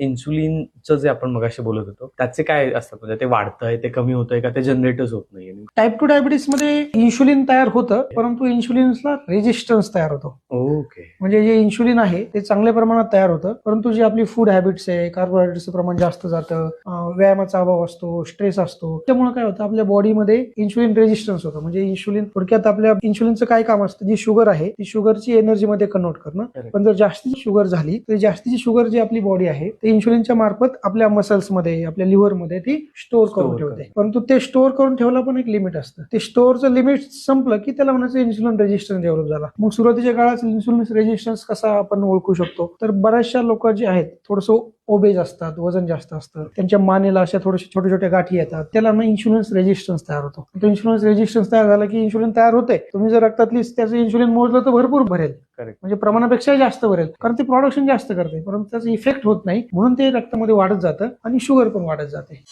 इन्सुलिनचं जे आपण मगाशी बोलत होतो त्याचे काय असतात? म्हणजे ते वाढतंय ते कमी होतंय का? ते जनरेटच होत नाहीये. टाईप टू डायबिटीसमध्ये इन्शुलिन तयार होतं परंतु इन्शुलिन्सला रेजिस्टन्स तयार होतो. ओके म्हणजे जे इन्शुलिन आहे ते चांगल्या प्रमाणात तयार होतं परंतु जी आपली फूड हॅबिट्स आहे कार्बोहायड्रेटचं प्रमाण जास्त जातं व्यायामाचा अभाव असतो स्ट्रेस असतो त्यामुळे काय होतं? आपल्या बॉडीमध्ये इन्शुलिन रेजिस्टन्स होतं. म्हणजे इन्शुलिन थोडक्यात आपल्या इन्शुलिनचं काय काम असतं? जी शुगर आहे ती शुगरची एनर्जीमध्ये कन्वर्ट करणं. पण जर जास्तीची शुगर झाली तर जास्तीची शुगर जी आपली बॉडी आहे ते इन्शुलिनच्या मार्फत आपल्या मसल्समध्ये आपल्या लिव्हरमध्ये ती स्टोअर करून ठेवते. परंतु ते स्टोअर करून ठेवला पण एक लिमिट असतं. ते स्टोअरचं लिमिट संपलं की त्याला म्हणायचं इन्सुलिन रेजिस्टन्स डेव्हलप झाला. मग सुरुवातीच्या काळात इन्सुलिन रेजिस्टन्स कसा आपण ओळखू शकतो? तर बऱ्याचशा लोक जे आहेत थोडस ओबेज असतात वजन जास्त असतं त्यांच्या मानेला अशा थोड्याशा छोट्या छोट्या गाठी येतात त्याला ना इन्शुलन्स रेजिस्टन्स तयार होतो. तो इन्शुलन्स रेजिस्टन्स तयार झाला की इन्शुलिन तयार होते. तुम्ही जर रक्तातली त्याचं इन्शुलिन मोजलं तर भरपूर भरेल. म्हणजे प्रमाणापेक्षा जास्त भरेल. कारण ते प्रोडक्शन जास्त करते. परंतु त्याचा इफेक्ट होत नाही. म्हणून ते रक्तामध्ये वाढत जातं आणि शुगर पण वाढत जाते.